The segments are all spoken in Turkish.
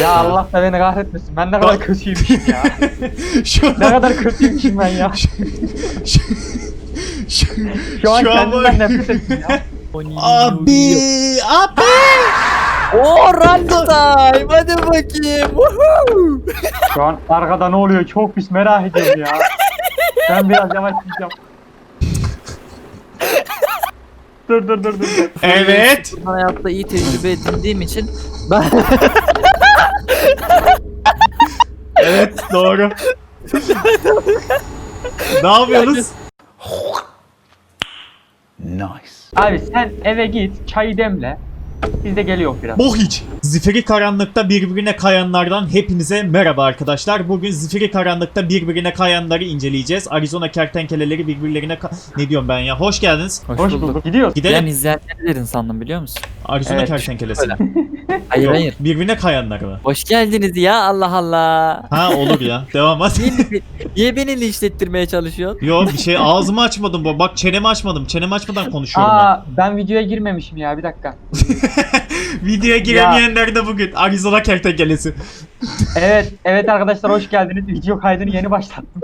Ya Allah da beni kahretmesin. Ben ne kadar kötüymüşüm ya. şu ne kadar kötüymüşüm ben ya. şu, şu, Şu an şu an kendimden var- nefret ettim ya. Abi, abi. Oo run time. Hadi bakayım. Woohoo. Şu an arkada ne oluyor çok pis merak ediyorum ya. Ben biraz yavaşlayacağım. dur dur dur dur. Evet. Hayatta iyi tecrübe edindiğim için ben Evet doğru. ne yapıyorsunuz? Abi sen eve git çayı demle. Biz de geliyor biraz. Bu hiç. Zifiri karanlıkta birbirine kayanlardan hepinize merhaba arkadaşlar. Bugün zifiri karanlıkta birbirine kayanları inceleyeceğiz. Arizona kertenkeleleri birbirlerine ka- Ne diyorum ben ya? Hoş geldiniz. hoş, Hoş bulduk. bulduk. Gidiyoruz. Ben Gidelim. izleyenlerin sandım biliyor musun? Arizona Evet, kertenkelesi. öyle. Hayır Yok, hayır. Birbirine kayanları mı? Hoş geldiniz ya Allah Allah. Ha olur ya. Devam et. Niye, beni linçlettirmeye çalışıyorsun? Yo bir şey ağzımı açmadım bu. Bak çenemi açmadım. Çenemi açmadan konuşuyorum ben. Aa ben videoya girmemişim ya bir dakika. Videoya giremeyenler de bugün Arizona kertenkelesi. Evet evet arkadaşlar hoş geldiniz. Video kaydını yeni başlattım.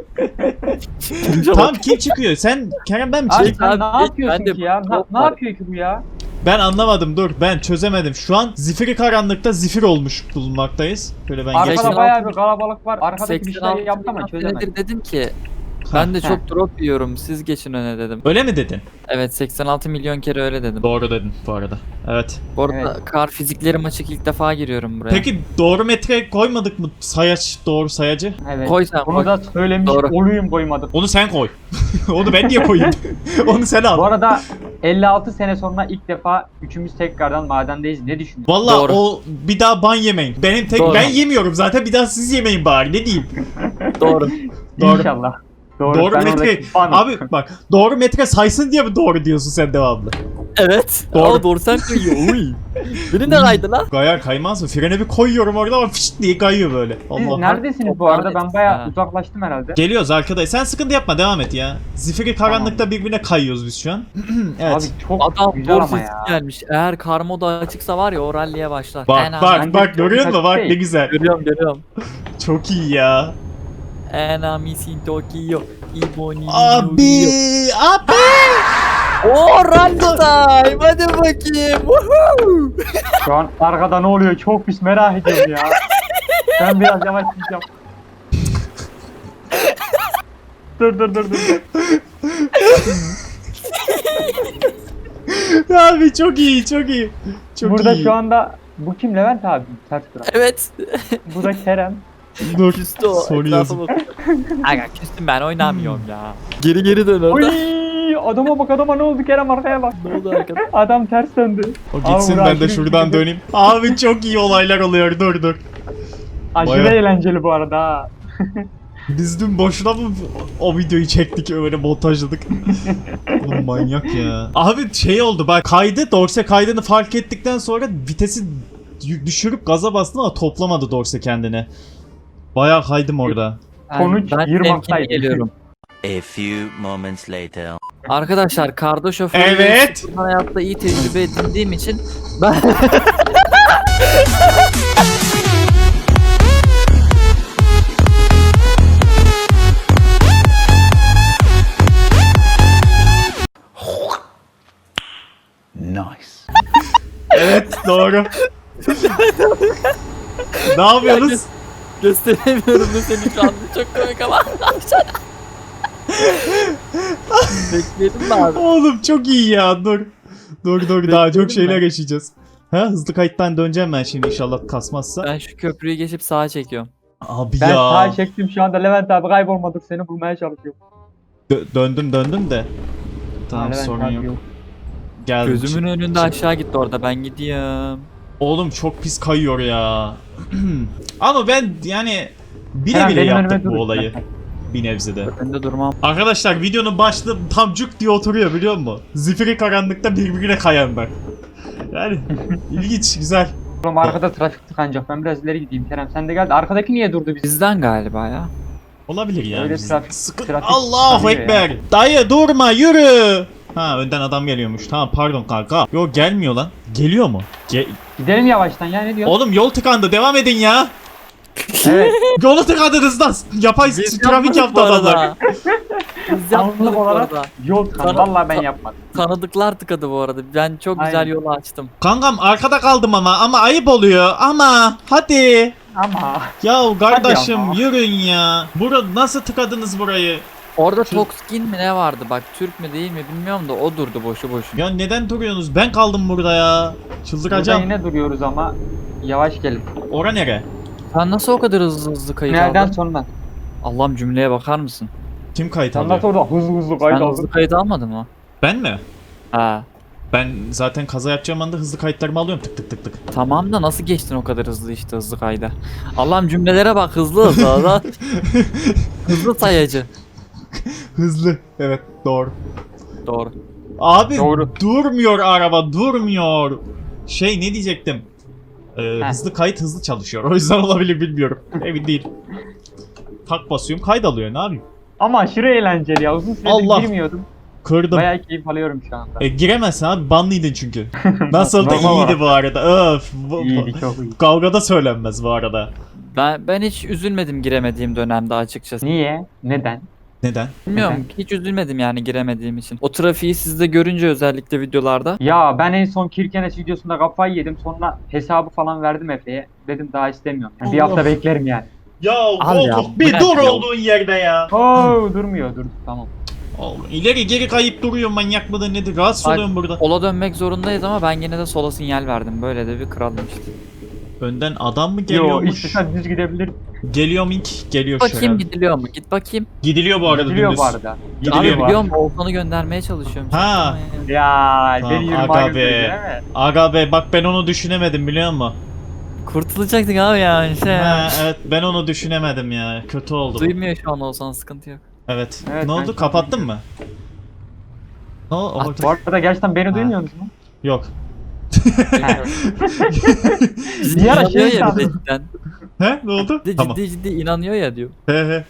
Tam kim çıkıyor? Sen Kerem ben mi Abi sen Abi, ne yapıyorsun ben de ki ya? Ne, yapıyor ki bu ya? Ben anlamadım dur ben çözemedim. Şu an zifiri karanlıkta zifir olmuş bulunmaktayız. Böyle ben Arkada geçeyim. 86 bayağı bir kalabalık var. Arkadaki bir 86 şey yaptı ama çözemedim. dedim ki ben de çok drop yiyorum siz geçin öne dedim. Öyle mi dedin? Evet 86 milyon kere öyle dedim. Doğru dedin bu arada. Evet. Bu arada Evet. kar fiziklerim açık ilk defa giriyorum buraya. Peki doğru metre koymadık mı sayaç doğru sayacı? Evet. Koy sen, Bunu koy. da söylemiş Doğru. oluyum koymadım. Onu sen koy. Onu ben niye koyayım? Onu sen Bu al. arada 56 sene sonra ilk defa üçümüz tekrardan madendeyiz. Ne düşünüyorsun? Valla Doğru. o bir daha ban yemeyin. Benim tek Doğru. ben yemiyorum zaten bir daha siz yemeyin bari ne diyeyim. Doğru. Doğru. İnşallah. Doğru. Doğru metre. Abi bak doğru metre saysın diye mi doğru diyorsun sen devamlı? Evet. Doğru. Aa, doğru sen kayıyor. Uy. Beni de kaydı lan. Kayar kaymaz mı? Frene bir koyuyorum orada ama fışt diye kayıyor böyle. Siz Allah. neredesiniz bu arada? Ben bayağı ha? uzaklaştım herhalde. Geliyoruz arkadaş. Sen sıkıntı yapma devam et ya. Zifiri karanlıkta birbirine kayıyoruz biz şu an. evet. Abi çok Adam güzel ama ya. gelmiş. Eğer kar modu açıksa var ya o rally'e başlar. bak En bak bak görüyor musun? Bak şey. ne güzel. Görüyorum görüyorum. Çok iyi ya. En amisin Tokyo. Iboni. Abi abi. Oo run time. Hadi bakayım. Woohoo. Şu an arkada ne oluyor? Çok pis merak ediyorum ya. Ben biraz yavaşlayacağım. dur dur dur dur. abi çok iyi çok iyi. Çok Burada iyi. şu anda bu kim Levent abi? Ters. Evet. Bu da Kerem. Dur. Küstü o. Soru yazın. Aga küstüm ben oynamıyorum ya. Geri geri dön orada. Oy! Adama bak adama ne oldu Kerem arkaya bak. Ne oldu arkada? Adam ters döndü. O gitsin Abi, ben de şuradan döneyim. Abi çok iyi olaylar oluyor dur dur. Aşırı Bayağı. eğlenceli bu arada ha. Biz dün boşuna mı o videoyu çektik öyle montajladık? Oğlum manyak ya. Abi şey oldu bak kaydı Dorse kaydını fark ettikten sonra vitesi y- düşürüp gaza bastım ama toplamadı Dorse kendini. Bayağı kaydım orada. Sonuç ben yirmi temkinli haftaydı. geliyorum. A few moments later. Arkadaşlar karda şoförü Evet. hayatta iyi tecrübe edindiğim için ben Evet doğru. ne yapıyorsunuz? Gösteremiyorum da seni şu anda çok komik ama Bekleyelim mi abi? Oğlum çok iyi ya dur. Dur dur daha çok şeyler mi? yaşayacağız. Ha hızlı kayıttan döneceğim ben şimdi inşallah kasmazsa. Ben şu köprüyü geçip sağa çekiyorum. Abi Ben ya. sağa çektim şu anda Levent abi kaybolmadık seni bulmaya çalışıyorum. Dö- döndüm döndüm de. Tamam Levent sorun abi yok. Geldim. Gözümün önünde aşağı gitti orada ben gidiyorum. Oğlum çok pis kayıyor ya. Ama ben yani bile Kerem, bile benim önüme yaptık bu dur olayı. Bir nebzede. Önünde durmam. Arkadaşlar videonun başlığı tam cuk diye oturuyor biliyor musun? Zifiri karanlıkta birbirine kayanlar. Yani ilginç güzel. Oğlum arkada trafik tıkanacak. Ben biraz ileri gideyim Kerem. Sen de gel. Arkadaki niye durdu biz? Bizden galiba ya. Olabilir ya. Öyle Biz- trafik- Sıkı- trafik Allahu tıkanıyor Ekber. Dayı durma yürü. Ha önden adam geliyormuş. Tamam pardon kanka. Yo gelmiyor lan. Geliyor mu? Ge- Gidelim yavaştan ya ne diyorsun? Oğlum yol tıkandı. Devam edin ya. Evet. Yolu tıkadınız lan. Yapay Biz trafik yaptı adamlar. Biz yapmadık bu olarak arada. yol tıkandı. Sana- Vallahi ben yapmadım. Tanıdıklar tıkadı bu arada. Ben çok güzel Aynen. yolu açtım. Kankam arkada kaldım ama ama ayıp oluyor ama hadi. Ama Ya kardeşim ama. yürün ya. Burada nasıl tıkadınız burayı? Orada Tokskin mi ne vardı bak Türk mü değil mi bilmiyorum da o durdu boşu boşuna. Ya neden duruyorsunuz? Ben kaldım burada ya. burada Çıldıracağım. yine duruyoruz ama yavaş gelin. Ora nere? Sen nasıl o kadar hızlı hızlı kayıt Nereden aldın? sonra? Allah'ım cümleye bakar mısın? Kim kayıt Sen alıyor? nasıl orada hızlı hızlı Sen kayıt hızlı aldın? kayıt almadın mı? Ben mi? Ha. Ben zaten kaza yapacağım anda hızlı kayıtlarımı alıyorum tık tık tık tık. Tamam da nasıl geçtin o kadar hızlı işte hızlı kayda? Allah'ım cümlelere bak hızlı hızlı. hızlı sayacı. Hızlı. Evet doğru. Doğru. Abi Doğru. durmuyor araba durmuyor. Şey ne diyecektim? Ee, hızlı kayıt hızlı çalışıyor. O yüzden olabilir bilmiyorum. Emin değil. Tak basıyorum kayıt alıyor ne yapayım? Ama aşırı eğlenceli ya. Uzun süredir Allah. girmiyordum. Kırdım. Bayağı keyif alıyorum şu anda. E, giremezsin abi banlıydın çünkü. Nasıl da Normal iyiydi bu arada. Öf. bu- İyiydi çok iyi. Kavgada söylenmez bu arada. Ben ben hiç üzülmedim giremediğim dönemde açıkçası. Niye? Neden? Neden? Bilmiyorum hiç üzülmedim yani giremediğim için. O trafiği sizde görünce özellikle videolarda. Ya ben en son Kirkenes videosunda kafayı yedim. Sonra hesabı falan verdim Efe'ye. Dedim daha istemiyorum. Yani bir Allah. hafta beklerim yani. Ya Al ya, Volkov bir bırak dur ya. olduğun yerde ya. Oo durmuyor dur tamam. Oğlum, İleri geri kayıp duruyor manyak mıdır nedir? Rahatsız Bak- oluyorum burada. Sola dönmek zorundayız ama ben yine de sola sinyal verdim. Böyle de bir kralım işte. Önden adam mı Yo geliyormuş? istesen düz gidebilir. Geliyor Mink. Geliyor Bakayım şöyle. gidiliyor mu? Git bakayım. Gidiliyor bu arada Gidiliyor dümdüz. bu arada. Abi Gidiliyor bu biliyor musun? Volkan'ı göndermeye çalışıyorum. Ha. Ya Tamam, beni yürüme aga götürdü be. mi? Aga be bak ben onu düşünemedim biliyor musun? Kurtulacaktık abi ya işte. Ha, evet ben onu düşünemedim ya. Kötü oldu. Duymuyor şu an olsan sıkıntı yok. Evet. Evet, ne ben oldu? çok Kapattın mı? Ne oldu? Bu arada gerçekten beni Ha. duymuyor musun? Yok. Ara inanıyor şey ya bir de cidden. He ne oldu? Bir de Tamam. ciddi ciddi inanıyor ya diyor. He he.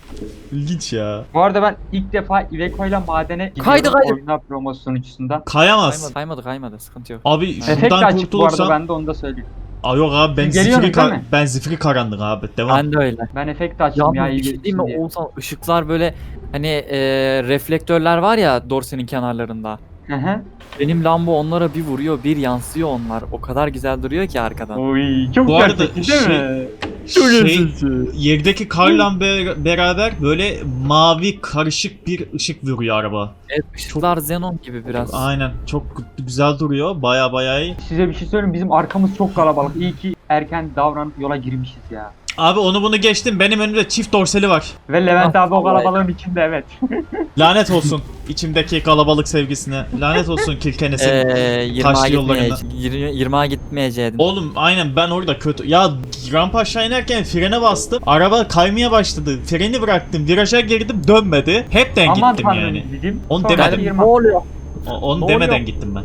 İlginç ya. Bu arada ben ilk defa Iveco ile madene Kaydı, gidiyorum kaydı. oyunlar promosu sunucusunda. Kayamaz. Kaymadı kaymadı kaymadı sıkıntı yok. Abi Efekt şuradan açık bu arada ben de onu da söyleyeyim. Aa, yok abi ben Geliyorum, zifiri, değil ka- mi? ben zifiri karanlık abi. Devam. Ben de öyle. Ben efekt açtım ya iyi bir şey değil geçsin mi diye. Oğuzhan ışıklar böyle hani e, reflektörler var ya dorsenin kenarlarında. Hı hı. Benim Lambo onlara bir vuruyor bir yansıyor onlar. O kadar güzel duruyor ki arkadan. Oy çok Bu arada gerçekçi değil şey- mi? şey, yerdeki karla be- beraber böyle mavi karışık bir ışık vuruyor araba. Evet ışıklar Xenon gibi biraz. Aynen. Çok güzel duruyor. Baya baya iyi. Size bir şey söyleyeyim bizim arkamız çok kalabalık. İyi ki erken davranıp yola girmişiz ya. Abi onu bunu geçtim. Benim önümde çift dorsali var. Ve Levent Ah, abi o kalabalığın içinde evet. Lanet olsun içimdeki kalabalık sevgisine. Lanet olsun Kilkenes'in. Eee 20'a Taşlı yollarında. gitmeyeceğim. 20'a gitmeyecektim. Oğlum aynen ben orada kötü. Ya rampa aşağı inerken frene bastım. Araba kaymaya başladı. Freni bıraktım. Viraja girdim dönmedi. Hepten Aman gittim tanrım yani. dedim. Onu Sonra demedim. yirmi- oluyor? O- Onu Ne demeden oluyor? gittim ben.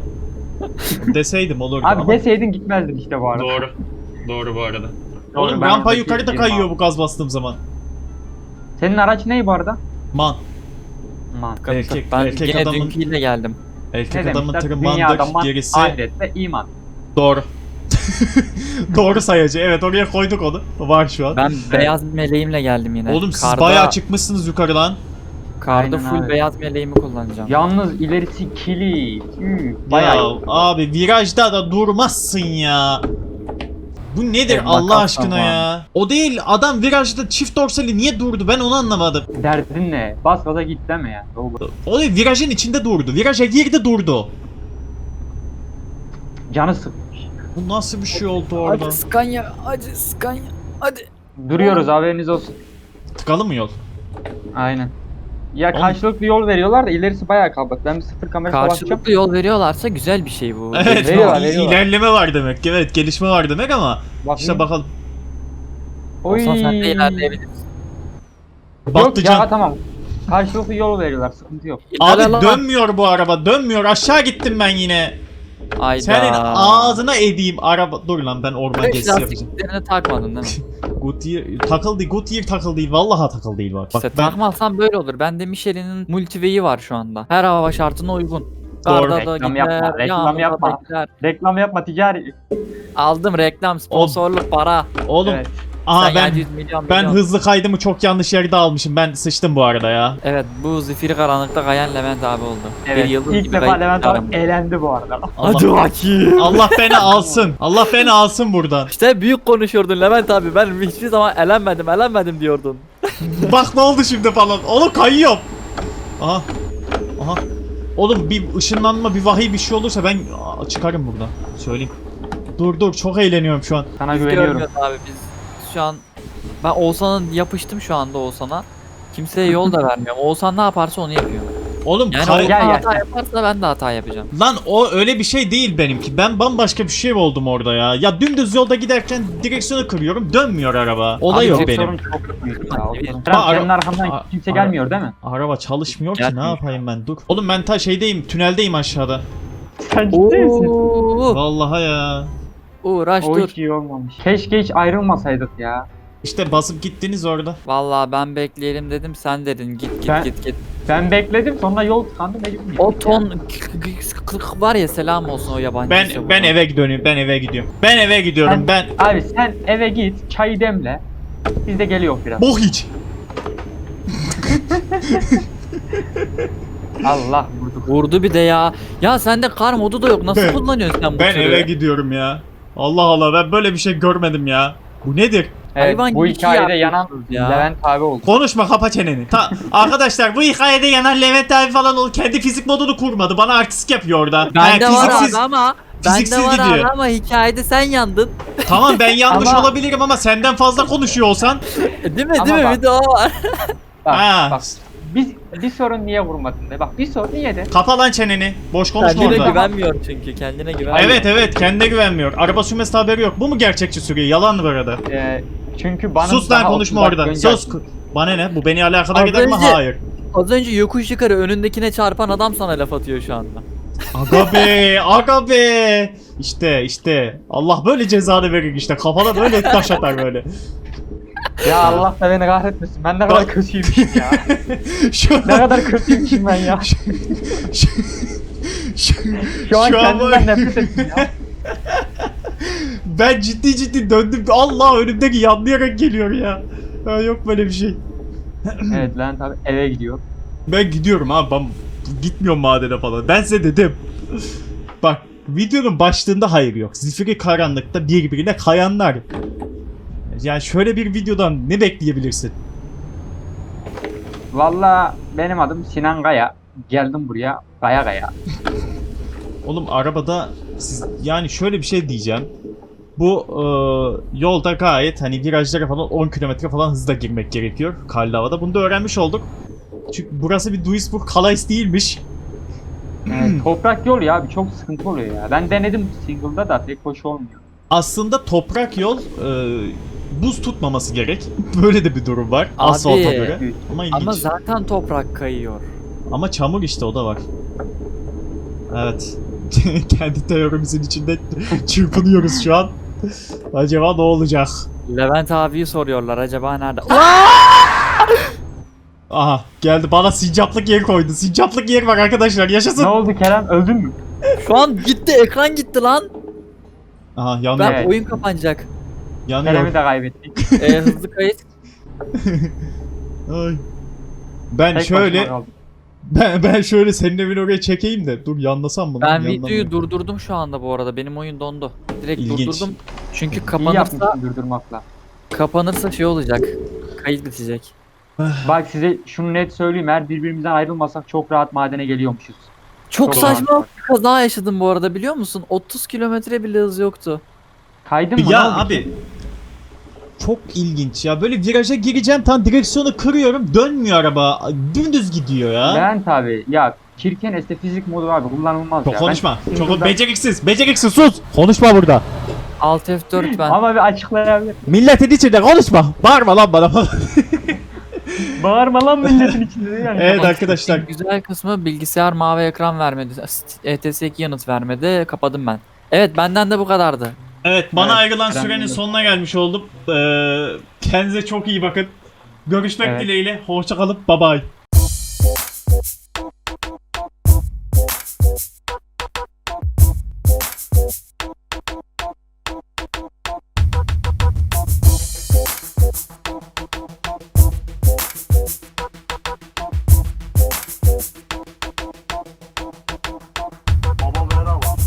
Deseydim olurdu Abi ama. deseydin gitmezdin işte bu arada. Doğru. Doğru bu arada. Oğlum ben rampa yirmi kayıyor bu gaz bastığım zaman. Senin araç ne bu arada? Man. Man. Erkek, Ben erkek yine adamın dünküyle geldim. erkek Ne adamın man, gerisi ahirette iman. doğru. doğru sayacı. Evet oraya koyduk onu. Var şu an. Ben beyaz meleğimle geldim yine. Oğlum siz Karda- bayağı çıkmışsınız yukarı lan. Karda Aynen full abi. beyaz meleğimi kullanacağım. Yalnız ilerisi kilit. Ya Bayağı. abi virajda da durmazsın ya. Bu nedir Elma Allah aşkına ya? O değil adam virajda çift dorsali niye durdu ben onu anlamadım. Derdin ne? Bas gaza git deme ya. Doğru. O değil virajın içinde durdu. Viraja girdi durdu. Canı sıkmış. Bu nasıl bir şey oldu orada? Hadi Scania, hadi Scania, hadi. Duruyoruz haberiniz olsun. Tıkalı mı yol? Aynen. Ya Oğlum- karşılıklı yol veriyorlar da ilerisi bayağı kalabalık. Ben bir sıfır kamerası bakacağım. Karşılıklı yol veriyorlarsa güzel bir şey bu. Evet Veriyorlar, i- veriyorlar. ilerleme var demek. Evet gelişme var demek ama Bakayım. işte bakalım. Oy. Olsan sen de ilerleyebilirsin. Yok ya tamam. Karşılıklı yol veriyorlar sıkıntı yok. Abi İlerle lan. dönmüyor bu araba dönmüyor aşağı gittim ben yine. Ayda. Senin ağzına edeyim araba. Dur lan ben orman Beş gezisi yapacağım. lastiklerini takmadın değil mi? Goodyear takıl değil Goodyear takıl değil vallahi takıl değil bak. İşte Bak ben takmazsan böyle olur. Bende Michelin'in Multivey'i var şu anda. Her hava şartına uygun. Karda da Reklam gider, yapma, reklam yapma. gider. Reklam yapma ticari. Aldım reklam, sponsorluk, para. Oğlum Evet. Aha Sen ben 700 milyon, ben milyon. hızlı kaydımı çok yanlış yerde almışım. Ben sıçtım bu arada ya. Evet bu zifiri karanlıkta kayan Levent abi oldu. Evet. Bir yıldız İlk gibi defa Levent abi eğlendi bu arada. Hadi bakayım. Allah beni alsın. Allah beni alsın buradan. İşte büyük konuşuyordun Levent abi. Ben hiçbir zaman elenmedim, elenmedim diyordun. Bak ne oldu şimdi falan. Oğlum kayıyorum. Aha. Aha. Oğlum bir ışınlanma, bir vahiy bir şey olursa ben Aa, çıkarım buradan. Söyleyeyim. Dur dur çok eğleniyorum şu an. Sana Biz güveniyorum. abi biz şu an ben Oğuzhan'a yapıştım şu anda Oğuzhan'a. Kimseye yol da vermiyorum. Oğuzhan ne yaparsa onu yapıyor. Oğlum Yani kay- Gel, gel. hata yaparsa ben de hata yapacağım. Lan o öyle bir şey değil benimki. Ben bambaşka bir şey oldum orada ya. Ya dümdüz yolda giderken direksiyonu kırıyorum. Dönmüyor araba. Olay Abi, yok benim. sorun çok büyük ya. o. Ba- Senin ara- arkandan a- kimse ara- gelmiyor değil mi? Araba çalışmıyor ki ne yapayım ben dur. Oğlum ben ta şeydeyim tüneldeyim aşağıda. Sen ciddi misin? Oo, Vallahi ya. Uğraş O dur. hiç iyi olmamış. Keşke hiç ayrılmasaydık ya. İşte basıp gittiniz orada. Vallahi ben bekleyelim dedim sen dedin git git Ben- git git. Ben bekledim sonra yol tıkandı mecbur O ya. ton var ya selam olsun o yabancı. Ben ben eve dönüyorum. Ben eve gidiyorum. Ben eve gidiyorum. Ben Abi sen eve git çayı demle. Biz de geliyor biraz. Bok hiç. Allah vurduk. Vurdu bir de ya. Ya sende kar modu da yok. Nasıl Ben- kullanıyorsun sen bu Ben tırı? eve gidiyorum ya. Allah Allah ben böyle bir şey görmedim ya. Bu nedir? Evet, Hayvan bu gibi hikayede yanan yapıyorsunuz ya. Levent abi oldu. Konuşma kapa çeneni. Ta- arkadaşlar bu hikayede yanan Levent abi falan o kendi fizik modunu kurmadı. Bana artistik yapıyor orada. Bende Ha, var fiziksiz- abi ama bende fiziksiz var gidiyor. abi ama hikayede sen yandın. Tamam ben yanlış Ama- olabilirim ama senden fazla konuşuyor olsan. E, Değil mi? Ama Değil mi? bak- Bir de o var. Bak, Ha. bak. Biz bir sorun niye vurmadın de. Bak bir sorun niye de. Kapa lan çeneni. Boş konuşma Kendine orada. güvenmiyor çünkü. Kendine güvenmiyor. Evet evet kendine güvenmiyor. Araba sürmesi haberi yok. Bu mu gerçekçi sürüyor? Yalan mı arada? Ee, çünkü bana Sus lan daha konuşma 30 dakika orada. önce Sus. Bana ne? Bu beni alakadar Az eder mi? önce- Hayır. Az önce yokuş yukarı önündekine çarpan adam sana laf atıyor şu anda. Aga be, aga be. İşte işte Allah böyle cezanı verir işte. Kafana böyle taş atar böyle. Ya Allah da beni kahretmesin. Ben ne kadar kötüymüşüm ya. Şu ne kadar kötüymüşüm ben ya. şu, şu, Şu an şu an kendimden böyle- nefret ettim ya. ben ciddi ciddi döndüm. Allah önümdeki yanlayarak geliyor ya. ya. Yok böyle bir şey. evet Levent abi eve gidiyor. Ben gidiyorum abi ben gitmiyorum madene falan. Ben size dedim. Bak videonun başlığında hayır yok. Zifiri karanlıkta birbirine kayanlar. Yani şöyle bir videodan ne bekleyebilirsin? Valla benim adım Sinan Kaya. Geldim buraya Kaya Kaya. Oğlum arabada siz yani şöyle bir şey diyeceğim. Bu e, yolda gayet hani virajlara falan 10 kilometre falan hızla girmek gerekiyor karlı havada. Bunu da öğrenmiş olduk. Çünkü burası bir Duisburg Calais değilmiş. Evet, toprak yol ya abi çok sıkıntı oluyor ya. Ben denedim single'da da pek hoş olmuyor. Aslında toprak yol e, buz tutmaması gerek. Böyle de bir durum var Abi, asfalta göre. Ama ilginç. Ama Ama, zaten toprak kayıyor. çamur işte o da var. Evet. Kendi teorimizin içinde çırpınıyoruz şu an. Acaba ne olacak? Levent abiyi soruyorlar acaba nerede? Aha geldi bana sincaplık yer koydu. Sincaplık yer var arkadaşlar yaşasın. ne oldu Kerem öldün mü? Şu an gitti ekran gitti lan. Aha yanıyor. Ben Evet. oyun kapanacak. Yanıyor. Kerem'i de kaybettik. Ee, hızlı kayıt. Ay. Ben Tek şöyle başıma kaldım. ben, ben şöyle senin evin oraya çekeyim de dur yanlasam mı? lan? Ben Yanlamıyor. videoyu durdurdum şu anda bu arada. Benim oyun dondu. Direkt İlginç. durdurdum. Çünkü İyi kapanırsa yapmışsın durdurmakla. kapanırsa şey olacak. Kayıt bitecek. Bak size şunu net söyleyeyim. Eğer birbirimizden ayrılmasak çok rahat madene geliyormuşuz. Çok Çok saçma bir kaza yaşadım bu arada biliyor musun? 30 kilometre bile hız yoktu. Kaydın mı? Ne Ya oldu abi ki? Çok ilginç ya. Böyle viraja gireceğim tam direksiyonu kırıyorum dönmüyor araba. Dümdüz gidiyor ya. Levent abi ya Kirkenes'te fizik modu abi kullanılmaz Çok ya. konuşma. Ben Çok single'da- beceriksiz. Beceriksiz sus. Konuşma burada. Alt F4 ben. Ama bir açıklayabilir. Milletin içinde konuşma. Bağırma lan bana. Bağırma lan milletin içinde yani. evet arkadaşlar. Güzel kısmı bilgisayar mavi ekran vermedi. ETS2 yanıt vermedi. Kapadım ben. Evet benden de bu kadardı. Evet bana Evet, ayrılan ben sürenin sonuna gelmiş oldum. Ee, kendinize çok iyi bakın. Görüşmek Evet. dileğiyle. Hoşçakalın. Bye bye.